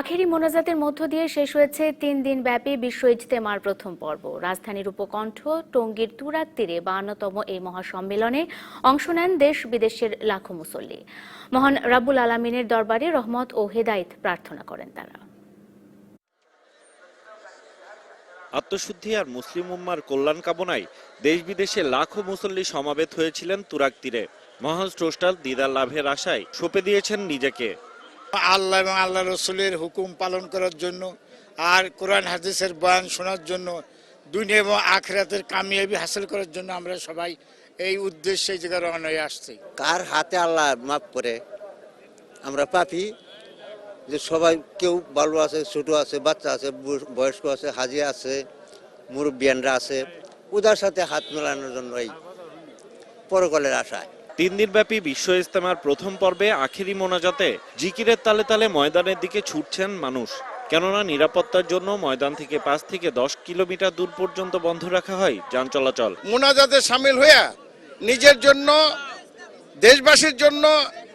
আখেরি মোনাজাতের মধ্য দিয়ে শেষ হয়েছে তিন দিন ব্যাপী বিশ্ব ইজতেমার প্রথম পর্ব। রাজধানীর উপকণ্ঠ টঙ্গীর তুরাক তীরে বাহান্নতম এই মহাসম্মেলনে অংশ নেন দেশ বিদেশের লাখো মুসল্লি। মহান রাবুল আলমিনের দরবারে রহমত ও হেদায়েত প্রার্থনা করেন তারা। আত্মশুদ্ধি আর মুসলিম উম্মার কল্যাণ কামনায় দেশ বিদেশে লাখো মুসল্লি সমাবেত হয়েছিলেন তুরাক তীরে। মহান স্রষ্টার দিদার লাভের আশায় সঁপে দিয়েছেন নিজেকে। আল্লাহ এবং আল্লাহ রসুলের হুকুম পালন করার জন্য আর কোরআন হাদিসের বয়ান শোনার জন্য, দুনিয়া এবং আখরাতের কামিয়াবি হাসিল করার জন্য আমরা সবাই এই উদ্দেশ্যে এই জায়গায় রওনা হয়ে আসছি। কার হাতে আল্লাহ মাফ করে? আমরা পাপি যে সবাই কেউ ভালো আছে, ছোট আছে, বাচ্চা আছে বয়স্ক আছে, হাজি আছে, মুরব্বিয়ানরা আছে ওদের সাথে হাত মেলানোর জন্য এই পরকালের আশায়। তিন দিনব্যাপী বিশ্ব ইজতেমার প্রথম পর্বে আখেরি মোনাজাতে জিকিরের তালে তালে ময়দানের দিকে ছুটছেন মানুষ। কেননা নিরাপত্তার জন্য ময়দান থেকে পাঁচ থেকে দশ কিলোমিটার দূর পর্যন্ত বন্ধ রাখা হয় যান চলাচল। মোনাজাতে সামিল হইয়া নিজের জন্য দেশবাসীর জন্য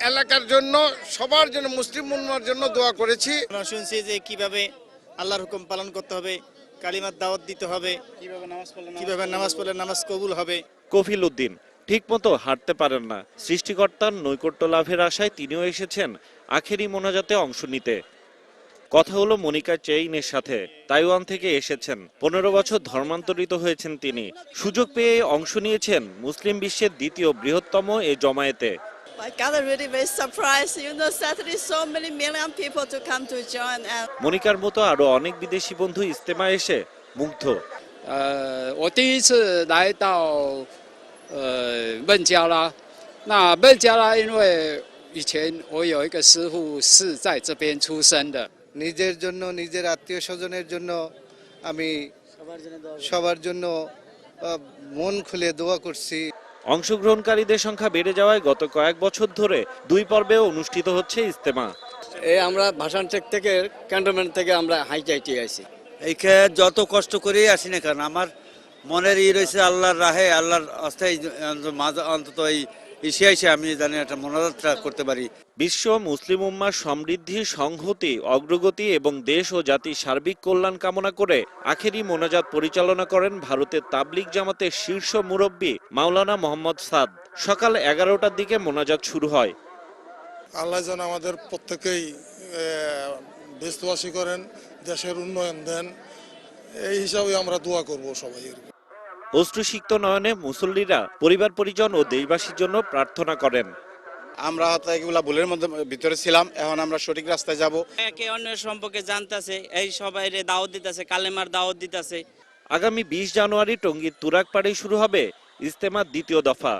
এলাকার জন্য সবার জন্য মুসলিম উম্মার জন্য দোয়া করেছি। আমরা শুনছি যে কীভাবে আল্লাহর হুকুম পালন করতে হবে কালিমার দাওয়াত দিতে হবে কীভাবে নামাজ পড়লে কীভাবে নামাজ পড়লে নামাজ কবুল হবে। কফিল উদ্দিন ঠিকমতো হাঁটতে পারেন না সৃষ্টিকর্তার নৈকট্য লাভের আশায় তিনিও এসেছেন আখেরি মোনাজাতে অংশ নিতে কথা হলো মনিকা চেইনের সাথে তাইওয়ান থেকে এসেছেন পনেরো বছর ধর্মান্তরিত হয়েছেন তিনি সুযোগ পেয়ে অংশ নিয়েছেন মুসলিম বিশ্বের দ্বিতীয় বৃহত্তম এ জমায়েতে I got really very surprised. You know, suddenly so many million people to come to join and মনিকার মতো আরো অনেক বিদেশি বন্ধু ইস্তেমা এসে মুগ্ধ 呃，我第一次来到 呃孟加拉，那孟加拉因为以前我有一个师傅是在这边出生的， নিজের জন্য নিজের আত্মীয় স্বজনের জন্য আমি সবার জন্য আহ, মন খুলে দোয়া করছি অংশগ্রহণকারীদের সংখ্যা বেড়ে যাওয়ায় গত কয়েক বছর ধরে দুই পর্বে অনুষ্ঠিত হচ্ছে ইস্তেমা এই আমরা ভাষান চেক থেকে ক্যান্টনমেন্ট থেকে আমরা হাইটাইটি আইছি এইখানে যত কষ্ট করেই আসি না কারণ আমার মনের ই রয়েছে আল্লাহর রাহে আল্লাহর আস্থায় মাঝে অন্তত এই এসে এসে আমি জানি একটা মনোযাত্রা করতে পারি। বিশ্ব মুসলিম উম্মার সমৃদ্ধি সংহতি অগ্রগতি এবং দেশ ও জাতির সার্বিক কল্যাণ কামনা করে আখেরি মোনাজাত পরিচালনা করেন ভারতের তাবলিগ জামাতের শীর্ষ মুরব্বী মাওলানা মোহাম্মদ সাদ। সকাল এগারোটার দিকে মোনাজাত শুরু হয়। আল্লাহ যেন আমাদের প্রত্যেকেই দেশবাসী করেন দেশের উন্নয়ন দেন। এই হিসাবে আমরা দোয়া করব সবাই। অশ্রুসিক্ত নয়নে মুসল্লিরা পরিবার পরিজন ও দেশবাসীর জন্য প্রার্থনা করেন। আমরা হয়তো এগুলা ভুলের মধ্যে ভিতরে ছিলাম এখন আমরা সঠিক রাস্তায় যাব। একে অন্যের সম্পর্কে জানতেছে এই সবাই দাওয়াত দিতেছে কালেমার দাওয়াত দিতেছে। আগামী বিশ জানুয়ারি টঙ্গীর তুরাকপাড়েই শুরু হবে ইজতেমার দ্বিতীয় দফা।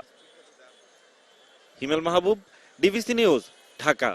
Himel Mahbub DVC news Dhaka.